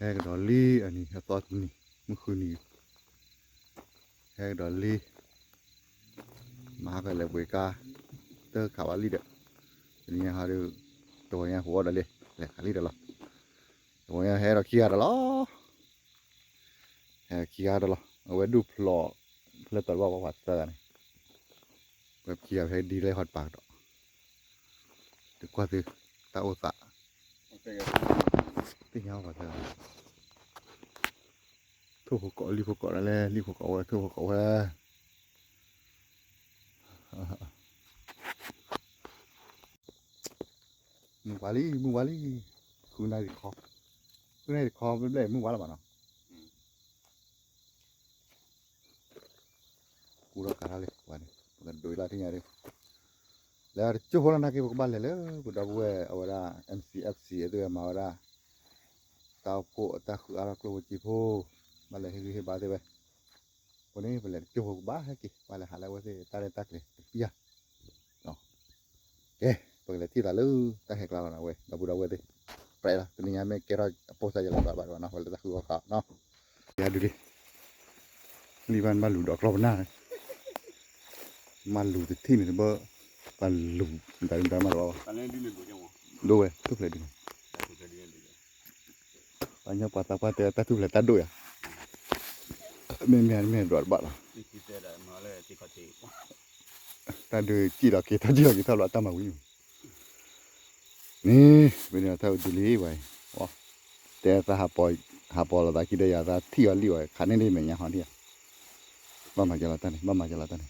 แฮกดอลลี่อันนี้ตอนนี้เมื่อคืนนี้แฮกดอลลี่มากันเลยเวกาเตอร์ขาวลีเด็ดอันนี้ฮะดูตัวเนี้ยหัวดอลลี่แหละลีเด็ดหรอตัวเนี้ยแฮกดอลเคียร์ดหรอแฮกเคียร์ดหรอเอาไว้ดูพลอเพื่อตรวจว่าประวัติเตอร์นี่แบบเคียร์ให้ดีเลยหอดปากดอกถึงกว่าือตาโอซะเเท่าากัธอ nhau cả t h ằ ก g thu hộp cỏ li ี ộ p cỏ lên li hộp c ก thu hộp cỏ ha มึงวาลีมึงวาลีคือนายติดคอคือนายติดคอไม่ได้มึงวาละบ้าเนาะุูรักกันเลยวันนี้กันโดยลาที่ไหนเลยแล้วจู่ๆนักเกี่ยวบบ้านเลยเลยกูดับเว่ยเอาละ MCFC ตัวีมาเอาละ tao cổ ta khử áo lô chỉ phô mà lại hình ba thế vậy còn này mà lại kêu hộp ba hay kì mà lại hạ lại thế ta lên tắt này bia nó ok bằng lại thì là lư ta hẹn là nào vậy là bù đầu vậy đi vậy là tụi nhà mẹ kêu ra posa jalan bạn bạn nào vậy ta khử áo nó ya đi đi ban ban lù đọt lo na mà lù thì thì mình bơ và lù tại chúng ta mà lo đâu vậy tức là đi này banyak patah-patah atas tu lah tadu ya. Memang memang dua bat lah. Tadu cila kita cila kita lah tambah wih. Ni benar tahu dulu wai. Wah, dia tak hapoi hapoi lah kita ya tak tiar liwai. Kan ini memang yang dia. Bama jalan tani, bama jalan tani.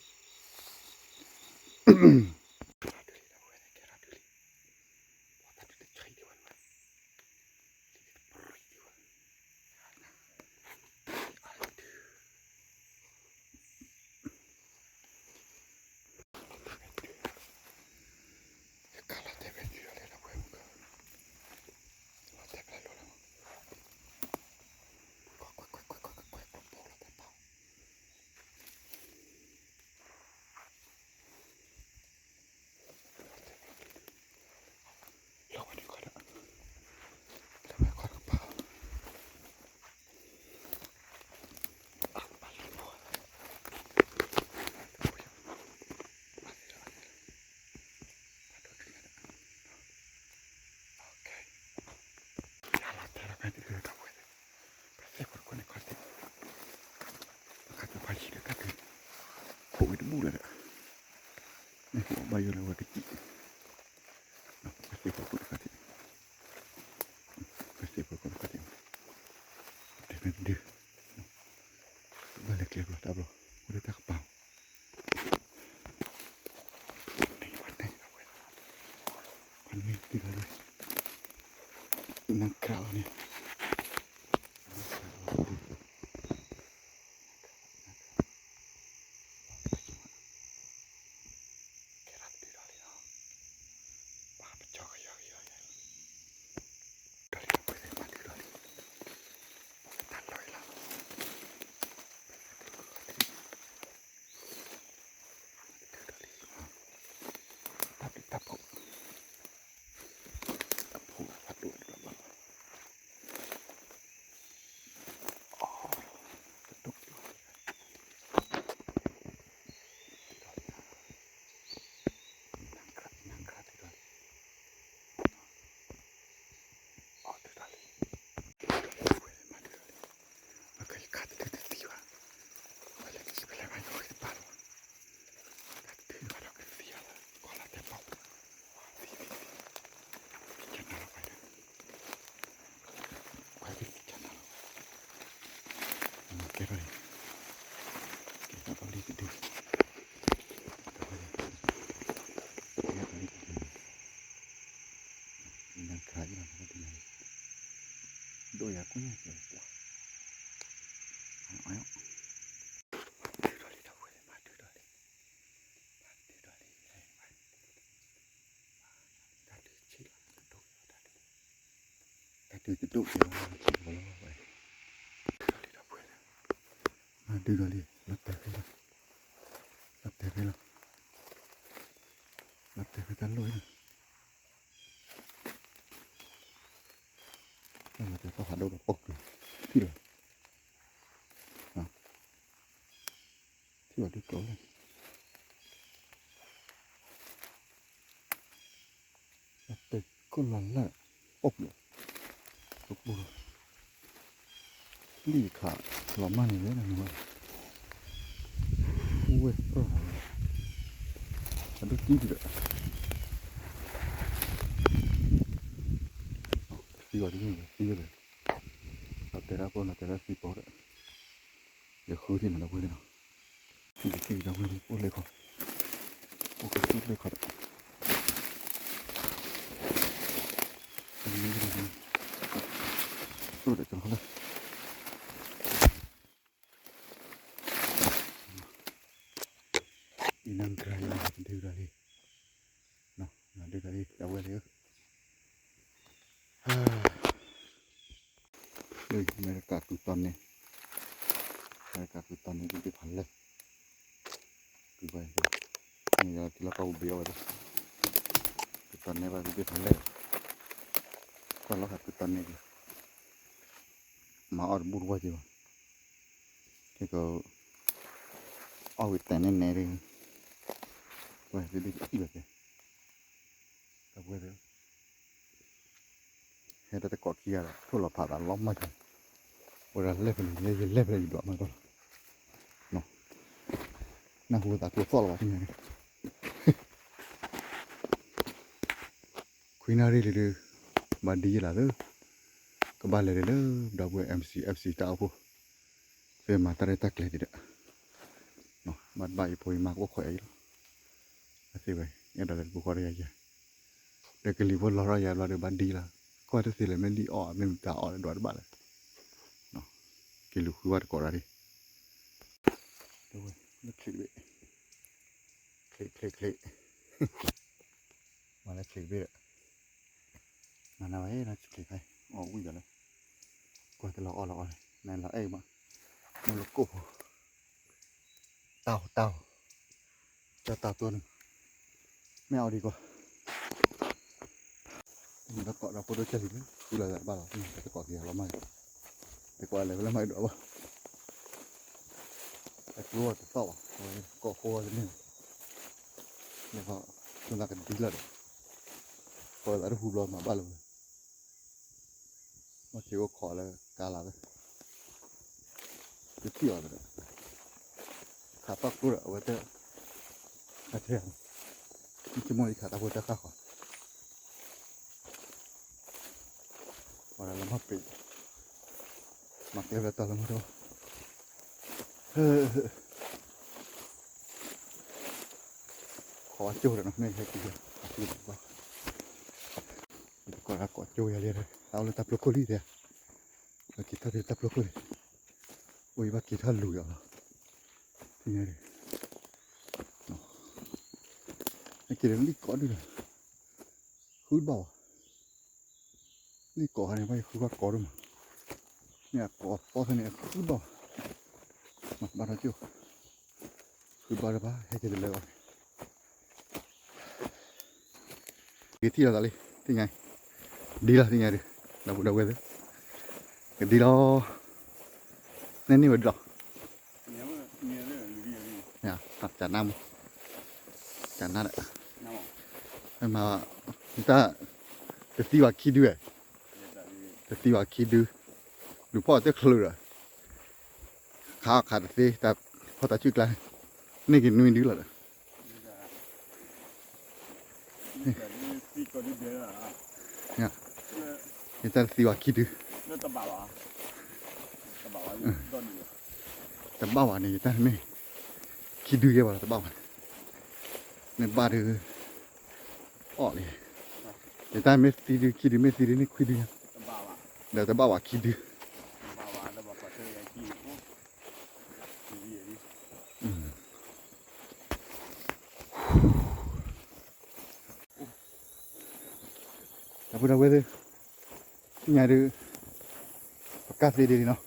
Questi poco mi fatica. Questi poco mi fatica. Dipende. Vale che lo tablo. Vuole che pa. Mi guarda la guerra. Con mi ti va lui. Non cavo ne. Non cavo ne. pagi channel Nama kira ni Kita boleh tidur Kita boleh tidur Kita boleh tidur Ini yang kerajaan Doi aku ni Doi aku ni Estúpido. Salir afuera. Maldito Ali, la tercera. La tercera. La tercera lo era. Nó mà có hạt đâu là bốc rồi. Thì rồi. À. Thì đứa cổ này. Là tịch con lằn lại. Bốc rồi. ลูกบัวดีขาหลอมมากเลยนะหนูอุ้ยก็ดูจริงเลยสีก่อนที่นี่สีเลยเัาแต่ละคนเัาแต่ละสีปอดเดี๋ยวคืนที่มันเราคุยเลยเนาะตีตีเราคุยเลยพูดเลยครับพูดเลยครับるでしょうね。Inang kerana dia dah ni. Nah, nah dia dah ni. Dah boleh dia. Hei, mereka kutan ni. Mereka kutan ni kita panas. Kita ni. Ini jangan kita kau biar ada. Kutan ni baru kita panas. Kalau kutan ni. Kutan ni. มาอัดบุรกว่าจีบเกก็เอาไปแต่นี่เนรี่ยเว้ยดิบดิบแกก็เว้ยเฮ้ยเราจะกอดขี้อะไรทุ่งเราผ่าตดล้อมมาจังเวลาเล็บเลยเนี่ยเล็บเลยดอกมันก็เน้องนั่งหูวตาตัวฟอลว่ะที่ไหนคุยนารีหรือมาดีล่ะหรือก็บ้านเลยเด้อดาวเวอเอ็มซีเอฟซีตาผู้เฟมาตาเรตักเลยดิเด้อวเนาะมัดใบพอยมากว่าข่อยแล้วสิไปเงยังเด้บุกอรยายเด็กกลีว่าเราเรายลอราเดบันดีละก็จะสิเลยไม่ดีอ่อไม่มีตาอ่อนดวดบ้านเลยเนาะกิลูคือวัดก่อนอะดิเดี๋ยวนึกคลิเลยคลิกคลิกคลิกมาแล้วคลิกเบี้ยมาหน้าไว้นะคลิกไปออกวิ่งกันเลกว่าจะรอออกหลอกอะนั่นหลอกเอ้ยมาโมโลโกเต่าเต่าจะเต่าตัวหนึ่งไม่เอาดีกว่าเราเกาะเราโปรดเจลิมคืออะไรบ้างเราจะเกาะเดียวเราไม่ไปเกาะอะไรเราไม่ด้วยวะไอ้กลัวจะเต่าเกาะโคจะเนี่ยีลยวกาต้องกันดีแล้วเลยพอแล้วรูปรอมาบ้านเลยมาเที่ยวขอเลยกาลาเยจะเที่ยวเลยขาปักกูเหรอวะเจ้าอาเจียนที่มูญขาตาบัวจะข้าขวาอวันละมาปีมาเก็บยวแล้วละมาดูเออขอจูดนะไม่ให้กินกินไป la coccioia lì, ha un tapploccoli lì, la chitarra del tapploccoli, poi va a chitarra lui, allora. Signori, no, anche lì con lui, hút bò, lì con này bây hút bò luôn mà, nè có có thằng này hút bò, à? mặt bàn nó chưa, hút bò là ba, hay chơi được rồi. cái thi là gì thế này ดีละที่ไงดิดาวดาวเวทดีลอนี่นี่เวทดรอเนี่ยตัดจานน้ำจานน้ำอ่นแหละมาพี่ตาจะตีว่าคิดด้เตจะตีว่าคิดดูหลวงพ่อเจะคลืออข้าขาดสิแต่พ่อตาชื่อไกลนี่กินนุ่มดีเลยเนี่ย Intensiva kidu. No tabawa. Tabawa doni. Tabawa ni tan me. Kidu ye bala tabawa. Ne baru. Oh ni. Ne tan me kidu kidu me kidu ni kidu. Tabawa. Ne tabawa kidu. รือปากกาดีดีเนาะ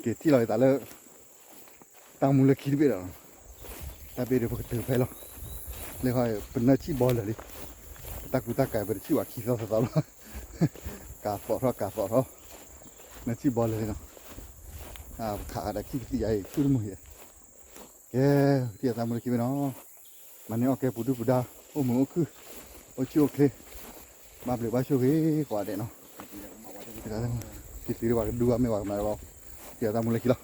เกที่ลอยตาเลตามมูลคิดไปหรอตาเบรกเตือไปหรอเลยค่อยเป็นหน้าชีบอลเลยตากูตากายเป็นชีวะขี้ซารซาลกาฟอรกาฟอรนาชีบอลเลยเนาะขาดขี้ใหญ่ชุดมือเกที่ตามมูลคินไปเนาะมันนี่โอเคปุดูปุดาโอ้โหคือโอ้ชิโอเคမပလေဘာရှုခေကွာတဲ့နော်ဒါကလည်းဒီစီရပါဒူကမေပါမှာတော့ကြာသမူလေခီလား